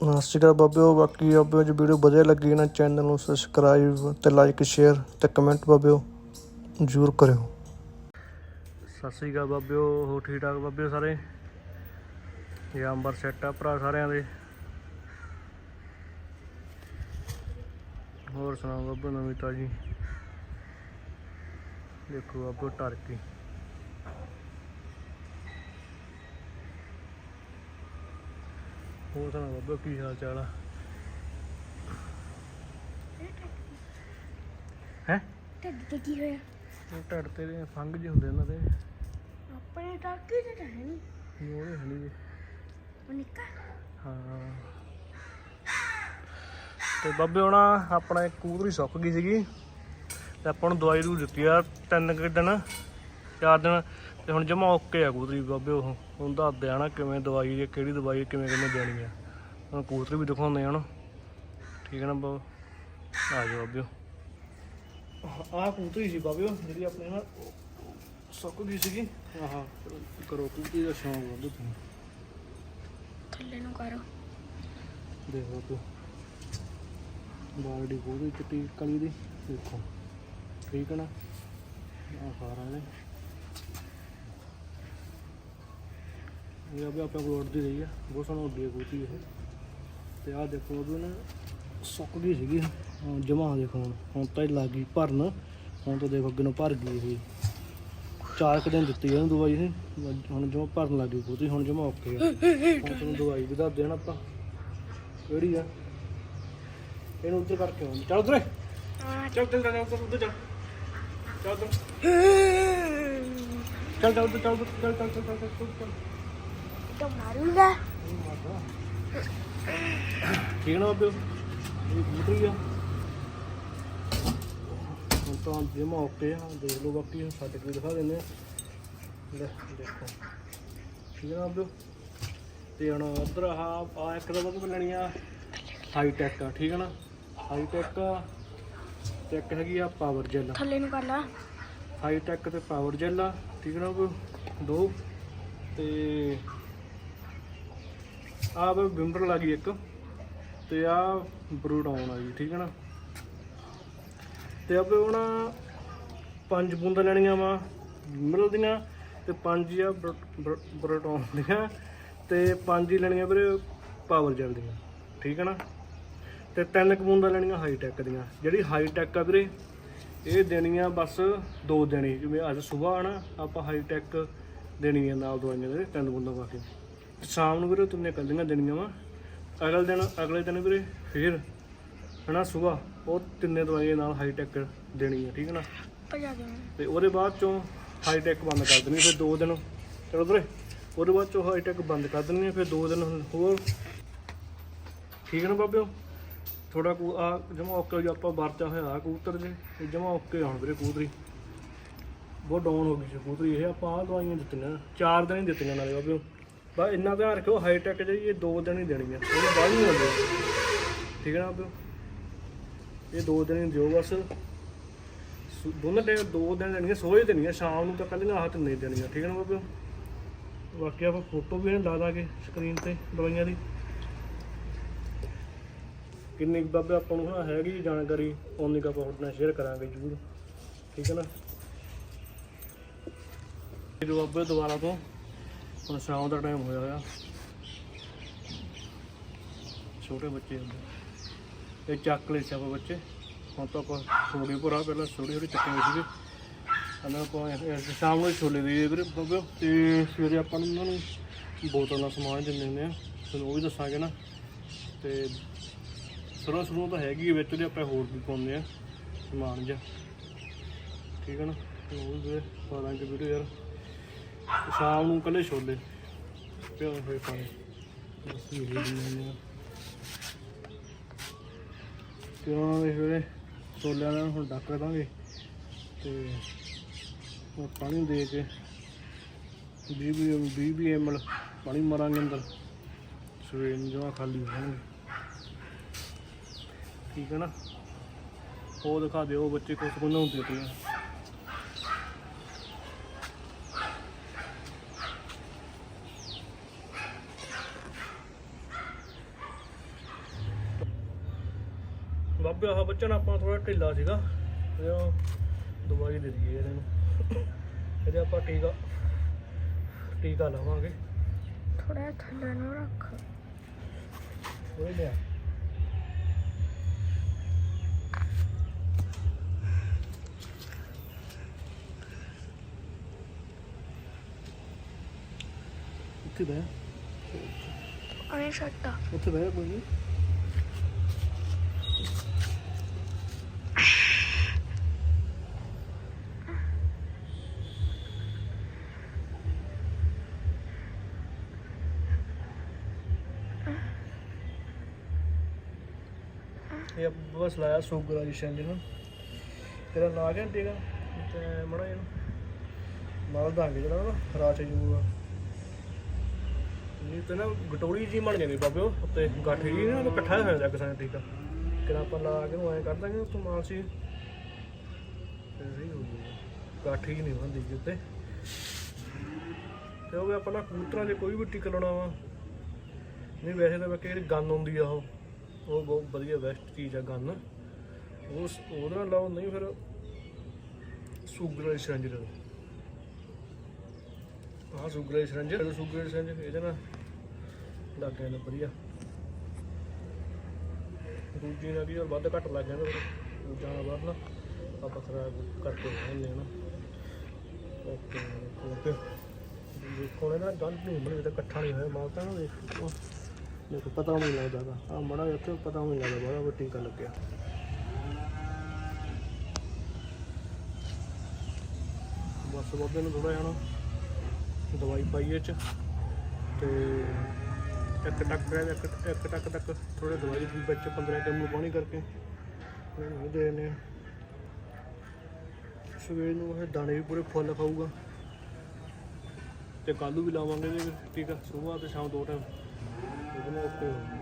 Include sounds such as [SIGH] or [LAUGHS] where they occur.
ਸਤਿ ਸ਼੍ਰੀ ਅਕਾਲ ਬਾਬਿਓ, ਬਾਕੀ ਬਾਬਿਓ ਜੇ ਵੀਡੀਓ ਵਧੀਆ ਲੱਗੀ ਨਾ ਚੈਨਲ ਨੂੰ ਸਬਸਕ੍ਰਾਈਬ ਤੇ ਲਾਈਕ ਸ਼ੇਅਰ ਤੇ ਕਮੈਂਟ ਬਾਬਿਓ ਜ਼ਰੂਰ ਕਰਿਓ। ਸਤਿ ਸ਼੍ਰੀ ਅਕਾਲ ਬਾਬਿਓ ਹੋ ਠੀਕ ਠਾਕ ਬਾਬਿਓ ਸਾਰੇ? ਇਹ ਅੰਬਰ ਸੈੱਟ ਆ ਭਰਾ ਸਾਰਿਆਂ ਦੇ। ਹੋਰ ਸੁਣਾਓ ਬਾਬਿਓ, ਨਵੀਂ ਤਾਜੀ? ਦੇਖੋ ਬਾਬਿਓ, ਟਰਕੀ। ਹੋਰ ਸੁਣਾਓ ਬਾਬਿਓ ਕੀ ਹਾਲ ਚਾਲ ਆ? ਹੈ? ਢਿੱਡ ਤੇ ਕੀ ਹੋਇਆ? ਉਹ ਢੱਡ ਤੇ ਦੇ ਫੰਗ ਜਿਹੇ ਹੁੰਦੇ ਇਹਨਾਂ ਦੇ। ਆਪਣੇ ਟਾਕੀ ਤੇ ਤਾਂ ਹੈ ਨਹੀਂ। ਨਹੀਂ ਉਹਦੇ ਹਣੀ ਜੀ ਉਹ ਨਿੱਕਾ? ਹਾਂ। ਤੇ ਬਾਬੇ ਹੁਣ ਆਪਣਾ ਇੱਕ ਕੂਦਰੀ ਸੁੱਕ ਗਈ ਸੀਗੀ। ਤੇ ਆਪਾਂ ਨੂੰ ਦਵਾਈ ਦੂ ਦਿੱਤੀ ਆ ਤਿੰਨ ਕੁ ਦਿਨ ਚਾਰ ਦਿਨ। ਤੇ ਹੁਣ ਜਮਾ ਓਕੇ ਆ ਕੂਦਰੀ ਬਾਬੇ ਉਹ। ਹੁਣ ਦੱਸਦੇ ਆ ਨਾ ਕਿਵੇਂ ਦਵਾਈ ਹੈ ਕਿਹੜੀ ਦਵਾਈ ਕਿਵੇਂ ਕਿਵੇਂ ਦੇਣੀ ਆ। ਹੁਣ ਕੂਦਰੀ ਵੀ ਦਿਖਾਉਂਦੇ ਆ ਹੁਣ ਠੀਕ ਹੈ ਨਾ ਬਾਬਾ? ਆ ਜਾਓ ਬਾਬਿਓ। ਆਹ ਕੂਦਰੀ ਸੀ ਬਾਬਿਓ ਜਿਹੜੀ ਆਪਣੇ ਨਾਲ ਸੁੱਕ ਗਈ ਸੀਗੀ। ਆਹਾ ਕਰੋ ਕੂਦਰੀ ਦਾ ਸ਼ੌਂਕ ਬਾਬੇ ਤੁਸੀਂ ਥੱਲੇ ਨੂੰ ਕਰੋ। ਦੇਖੋ ਤੂੰ। ਬਾਲਡੀ ਪੂਰੀ ਚਿੱਟੀ ਕਲੀ ਦੀ। ਦੇਖੋ। ਠੀਕ ਹੈ ਨਾ? ਆ ਸਾਰਾ ਨੇ ਇਹ ਅਬੇ ਆਪਾਂ ਕੋਲ ਉੱਡਦੀ ਰਹੀ ਆ। ਬਹੁਤ ਸੋਹਣਾ ਉੱਡੀ ਹੈ ਕੂਤੀ ਇਹ। ਤੇ ਆਹ ਦੇਖੋ ਅਬੇ ਨਾ ਸੁੱਕ ਗਈ ਸੀਗੀ। ਜਮਾ ਦੇਖੋ ਹੁਣ। ਹੁਣ ਤਾਂ ਇਹ ਲੱਗ ਗਈ ਭਰਨ। ਹੁਣ ਤਾਂ ਦੇਖੋ ਅੱਗੇ ਨੂੰ ਭਰ ਗਈ ਇਹ। ਚਾਰ ਕੁ ਦਿਨ ਦਿੱਤੀ ਇਹਨੂੰ ਦਵਾਈ ਨੇ ਹੁਣ ਜਮਾ ਭਰਨ ਲੱਗ ਗਈ ਕੂਤੀ ਹੁਣ ਜਮਾ ਓਕੇ ਆ। ਹੁਣ ਤੁਹਾਨੂੰ ਦਵਾਈ ਵੀ ਦੱਸ ਦੇਣਾ ਆਪਾਂ। ਕਿਹੜੀ ਆ? ਇਹਨੂੰ ਉੱਧਰ ਕਰਕੇ ਆਉਂ ਚੱਲ ਉਧਰ। ਹਾਂ। ਚੱਲ ਚੱਲ ਚੱਲ ਉੱਧਰ ਉੱਧਰ ਚੱਲ। ਚੱਲ ਉੱਧਰ। [LAUGHS] ਚੱਲ ਚੱਲ ਉੱਧਰ। ਚੱਲ ਚੱਲ ਚੱਲ ਚੱਲ ਚੱਲ ਚੱਲ। ਠੀਕ ਨਾ ਇਹ ਆ। ਹੁਣ ਤਾਂ ਜਿਮ ਓਕੇ ਆ ਦੇਖ ਲਓ ਬਾਕੀ ਹੁਣ ਸਾਡੇ ਕੋਲ ਦਿਖਾ ਦਿੰਦੇ ਆ। ਲੈ ਦੇਖੋ। ਠੀਕ ਨਾ ਬਾਬਿਓ ਤੇ ਹੁਣ ਉਧਰ ਆ ਆ ਇੱਕ ਦਾ ਬਾਬੂ ਲੈਣੀ ਆ ਹਾਈ ਟੈਕ ਆ ਠੀਕ ਹੈ ਨਾ? ਹਾਈ ਟੈਕ ਤੇ ਇੱਕ ਹੈਗੀ ਆ ਪਾਵਰ ਜੈਲ ਥੱਲੇ ਨੂੰ ਕਰ ਲਾ। ਹਾਈ ਟੈਕ ਤੇ ਪਾਵਰ ਜੈਲ ਆ ਠੀਕ ਨਾ ਕੋਈ ਦੋ। ਤੇ ਆ ਬਈ ਬਿੰਬਰ ਲੱਗੀ ਇੱਕ। ਤੇ ਆ ਬਰੂਡਾਉਨ ਆ ਜੀ, ਠੀਕ ਹੈ ਨਾ? ਤੇ ਆਪੇ ਉਹਨਾਂ ਪੰਜ ਬੂੰਦਾਂ ਲੈਣੀਆਂ ਵਾ ਮਿਲਰ ਦੀਆਂ ਤੇ ਪੰਜ ਆ ਬਰੂਡਾਉਨ ਦੀਆਂ ਤੇ ਪੰਜ ਹੀ ਲੈਣੀਆਂ ਵੀਰੇ ਪਾਵਰ ਜੈਲ ਦੀਆਂ, ਠੀਕ ਹੈ ਨਾ? ਤੇ ਤਿੰਨ ਕੁ ਬੂੰਦਾਂ ਲੈਣੀਆਂ ਹਾਈ ਟੈਕ ਦੀਆਂ। ਜਿਹੜੀ ਹਾਈ ਟੈਕ ਆ ਵੀਰੇ, ਇਹ ਦੇਣੀਆਂ ਬਸ ਦੋ ਦੇਣੀ। ਜਿਵੇਂ ਅੱਜ ਸਵੇਰ ਆਣਾ ਆਪਾਂ ਹਾਈ ਟੈਕ ਦੇਣੀ ਆ ਨਾਲ ਦਵਾਈਆਂ ਦੇ, ਤਿੰਨ ਬੂੰਦਾਂ ਪਾ ਕੇ। ਸ਼ਾਮ ਨੂੰ ਵੀਰੇ ਤੁਮਨੇ ਕੱਲੀਆਂ ਦੇਣੀਆਂ ਵਾ। ਅਗਲੇ ਦਿਨ ਅਗਲੇ ਦਿਨ ਵੀਰੇ ਫਿਰ ਹਨਾ ਸਵੇਰ ਉਹ ਤਿੰਨੇ ਦਵਾਈਆਂ ਨਾਲ ਹਾਈ ਟੈਕ ਦੇਣੀ ਆ ਠੀਕ ਹੈ ਨਾ? ਭਜਾ ਤੇ ਉਹਦੇ ਬਾਅਦ ਚੋਂ ਹਾਈ ਟੈਕ ਬੰਦ ਕਰ ਦੇਣੀ ਫਿਰ ਦੋ ਦਿਨ। ਚਲੋ ਵੀਰੇ ਉਹਦੇ ਬਾਅਦ ਚੋਂ ਹਾਈ ਟੈਕ ਬੰਦ ਕਰ ਦੇਣੀ ਆ, ਫਿਰ ਦੋ ਦਿਨ ਹੋਰ। ਠੀਕ ਹੈ ਨਾ ਬਾਬਿਓ? ਥੋੜਾ ਕੂ ਆ ਜਮਾ ਓਕੇ ਜੋ ਆਪਾਂ ਵਰਤਿਆ ਹੋਇਆ ਆ ਕਬੂਤਰ ਜੇ ਇਹ ਜਮਾ ਓਕੇ ਹੁਣ ਵੀਰੇ ਕਬੂਤਰੀ। ਬਹੁਤ ਡਾਊਨ ਹੋ ਗਈ ਸੀ ਕਬੂਤਰੀ ਇਹ ਆਪਾਂ ਆਹ ਦਵਾਈਆਂ ਦਿੱਤੀਆਂ ਚਾਰ ਦਿਨ ਹੀ ਦਿੱਤੀਆਂ ਨਾਲੇ ਬਾਬਿਓ। ਬਸ ਇੰਨਾ ਧਿਆਨ ਰੱਖਿਓ ਹਾਈ ਟੈਕ ਜਿਹੜੀ ਇਹ ਦੋ ਦਿਨ ਹੀ ਦੇਣੀ ਆ। ਉਹਨੂੰ ਬਾਅਦ ਨਹੀਂ ਹੁੰਦੀ ਠੀਕ ਹੈ ਨਾ ਬਾਬਿਓ ਇਹ ਦੋ ਦਿਨ ਹੀ ਦਿਓ ਬਸ। ਸੁ- ਟਾਈਮ ਦੋ ਦਿਨ ਦੇਣੀਆਂ ਸੋਏ ਦੇਣੀਆਂ, ਸ਼ਾਮ ਨੂੰ ਤਾਂ ਕੱਲੀਆਂ ਹੱਥ ਨਹੀਂ ਦੇਣੀਆਂ। ਠੀਕ ਹੈ ਨਾ ਬਾਬਿਓ? ਬਾਕੀ ਆਪਾਂ ਫੋਟੋ ਵੀ ਲਾ ਦਾਂਗੇ ਸਕਰੀਨ ਤੇ, ਦਵਾਈਆਂ ਦੀ। ਕਿੰਨੀ ਕੁ ਬਾਬੇ ਆਪਾਂ ਨੂੰ ਹੁਣ ਹੈਗੀ ਜਾਣਕਾਰੀ ਉਨੀ ਕੁ ਆਪਾਂ ਤੁਹਾਡੇ ਨਾਲ ਸ਼ੇਅਰ ਕਰਾਂਗੇ ਜ਼ਰੂਰ। ਠੀਕ ਹੈ ਨਾ? ਇਹ ਬਾਬੇ ਦੁਬਾਰਾ ਤੋਂ ਹੁਣ ਸ਼ਾਮ ਦਾ ਟਾਈਮ ਹੋਇਆ ਆ ਛੋਟੇ ਬੱਚੇ ਹੁੰਦੇ। ਇਹ ਚੱਕ ਲਏ ਸੀ ਆਪਾਂ ਬੱਚੇ। ਹੁਣ ਤਾਂ ਆਪਾਂ ਛੋੜੀ ਭਰਾ ਪਹਿਲਾਂ ਛੋਟੀ ਛੋਟੀ ਚੱਕੇ ਹੋਏ ਇਹਨਾਂ ਆਪਾਂ ਸ਼ਾਮ ਨੂੰ ਛੋਲੇ ਦੇ ਵੀਰੇ, ਬਾਬੇ। ਤੇ ਸਵੇਰੇ ਆਪਾਂ ਨੂੰ ਉਹਨਾਂ ਨੂੰ ਬੋਤਲ ਦਾ ਸਮਾਨ ਦਿੰਦੇ ਹੁੰਦੇ ਆ। ਤੁਹਾਨੂੰ ਉਹ ਵੀ ਦੱਸਾਂਗੇ ਨਾ। ਤੇ ਸਰੋਂ ਸਰੋਂ ਤਾਂ ਹੈਗੀ ਵਿੱਚ, ਉਹਦੇ ਆਪਾਂ ਹੋਰ ਵੀ ਪਾਉਂਦੇ ਆ। ਸਮਾਨ ਜਿਹਾ। ਠੀਕ ਹੈ ਨਾ? ਉਹ ਵੀ ਵੀਰੇ ਪਾ ਦਾਂਗੇ ਵੀਡੀਓ ਯਾਰ। ਸ਼ਾਮ ਨੂੰ ਕੱਲੇ ਛੋਲੇ। ਪਿਓ ਹੋਏ ਪਾਣੀ ਬਸ ਇਹ ਦਿੰਦੇ ਆ। ਤੇ ਉਹਨਾਂ ਦੇ ਫਿਰ ਛੋਲਿਆਂ ਨਾਲ ਹੁਣ ਡੱਕ ਦਾਂਗੇ ਤੇ ਉਹ ਪਾਣੀ ਦੇ ਕੇ 20 ਵੀ 20 ਵੀ ਐਮਐਲ ਪਾਣੀ ਮਾਰਾਂਗੇ ਅੰਦਰ। ਸਵੇਰ ਨੂੰ ਜਮਾ ਖਾਲੀ ਹੋਣਗੇ ਠੀਕ ਹੈ ਨਾ? ਉਹ ਦਿਖਾ ਦਿਓ ਬੱਚੇ ਕੁਛ ਕੁ ਨਹਾਉਂਦੇ ਪਏ ਆ। ਬਾਬੇ ਆਹ ਬੱਚਾ ਨਾ ਆਪਾਂ ਥੋੜਾ ਢਿੱਲਾ ਸੀਗਾ। ਤੇ ਉਹ ਦਵਾਈ ਦੇ ਦਈਏ ਇਹਨੂੰ ਇਹਦੇ ਆਪਾਂ ਟੀਕਾ ਟੀਕਾ ਲਾਵਾਂਗੇ। ਥੋੜਾ ਥੱਲੇ ਨੂੰ ਰੱਖ। ਉਹ ਲਿਆ। ਉੱਥੇ ਬਹਿ। ਐਂ ਛੱਟਾ ਉੱਥੇ ਬਹਿ ਕੋਈ ਨਹੀਂ ਇਹ ਬਸ ਲਾਇਆ ਸ਼ੂਗਰਾਈਜੇਸ਼ਨ ਜਿਹਨੂੰ ਤੇਰਾ ਨਾਂ ਕਿਆ ਟੀਕਾ ਤੇ ਮੜਾ ਇਹਨੂੰ। ਨਾਲ ਦਾਂਗੇ ਜਿਹੜਾ ਨਾ ਰਾਚ ਜੂਗਾ ਨਹੀਂ ਤੇ ਨਾ ਗਟੋੜੀ ਜੀ ਬਣ ਜਾਂਦੀ ਬਾਬੇ ਉੱਤੇ ਗਾਠੀ ਜੀ ਨਾ ਇਕੱਠਾ ਹੋ ਜਾਂਦਾ ਕਿਸਾਨ ਟੀਕਾ ਕਿਹੜਾ ਆਪਾਂ ਲਾ ਕੇ ਉਹ ਐਂ ਕਰ ਦਾਂਗੇ ਉੱਥੋਂ ਮਾਲਸੀ। ਫਿਰ ਸਹੀ ਹੋ ਜੂਗਾ ਗਾਠੀ ਨਹੀਂ ਬਣਦੀ ਜੀ ਉੱਤੇ। ਤੇ ਉਹ ਆਪਾਂ ਨਾ ਕਬੂਤਰਾਂ ਦੇ ਕੋਈ ਵੀ ਟਿਕ ਲਾਉਣਾ ਵਾ। ਨਹੀਂ, ਵੈਸੇ ਤਾਂ ਬਾਕੀ ਜਿਹੜੀ ਹੁੰਦੀ ਆ ਉਹ। ਉਹ ਬਹੁਤ ਵਧੀਆ ਬੈਸਟ ਚੀਜ਼ ਆ ਗਨ। ਉਸ ਉਹਦੇ ਨਾਲ ਲਾਓ ਨਹੀਂ, ਫਿਰ ਸ਼ੂਗਰ ਵਾਲੀ ਸਿਰੰਜ ਦੇ ਆਹ ਸ਼ੂਗਰ ਵਾਲੀ ਸਿਰੰਜ ਸ਼ੂਗਰ ਵਾਲੀ ਸਿਰੰਜ, ਇਹਦੇ ਨਾਲ ਲੱਗ ਜਾਂਦਾ ਵਧੀਆ। ਦੂਜੀ ਨਾਲ ਵੀ ਹੋਰ ਵੱਧ ਘੱਟ ਲੱਗ ਜਾਂਦਾ ਦੂਜਾ ਨਾਲ ਵੱਧ ਨਾ, ਆਪਾਂ ਖਰਾਬ ਕਰਕੇ ਰਹਿੰਦੇ ਨਾ ਓਕੇ ਓਕੇ ਦੇਖੋ ਨਾ, ਗੰਦ ਨਹੀਂ ਬਣੀ ਤਾਂ ਇਕੱਠਾ ਨਹੀਂ ਹੋਇਆ ਮਾਲ ਤਾਂ ਦੇਖ। ਦੇਖੋ ਪਤਾ ਨਹੀਂ ਲੱਗਦਾ ਆ ਮੜਾ ਇੱਥੇ ਪਤਾ ਨਹੀਂ ਲੱਗਦਾ ਬੜਾ ਵੱਟੀ ਟੀਕਾ ਲੱਗਿਆ। ਬਸ ਬਾਬੇ ਨੂੰ ਥੋੜਾ ਜਾਣਾ ਦਵਾਈ ਪਾਈ ਇਹ ਚ ਤੇ ਇੱਕ ਟੱਕ ਰਹਿ ਇੱਕ ਇੱਕ ਟੱਕ ਤੱਕ ਥੋੜੇ ਦਵਾਈ ਦੀ ਵਿੱਚ 15 ਗ੍ਰਾਮ ਨੂੰ ਪਾਣੀ ਕਰਕੇ। ਇਹਨੂੰ ਦੇ ਦਿੰਦੇ ਆ। ਸਵੇਰ ਨੂੰ ਇਹ ਦਾਣੇ ਵੀ ਪੂਰੇ ਫੁੱਲ ਖਾਊਗਾ। ਤੇ ਕੱਲ੍ਹ ਨੂੰ ਵੀ ਲਾਵਾਂਗੇ ਜੀ ਟੀਕਾ ਸਵੇਰ ਤੇ ਸ਼ਾਮ ਦੋ ਟਾਈਮ। ਉਹਦੇ ਨਾਲ ਓਕੇ ਹੋ ਜਾਊਗਾ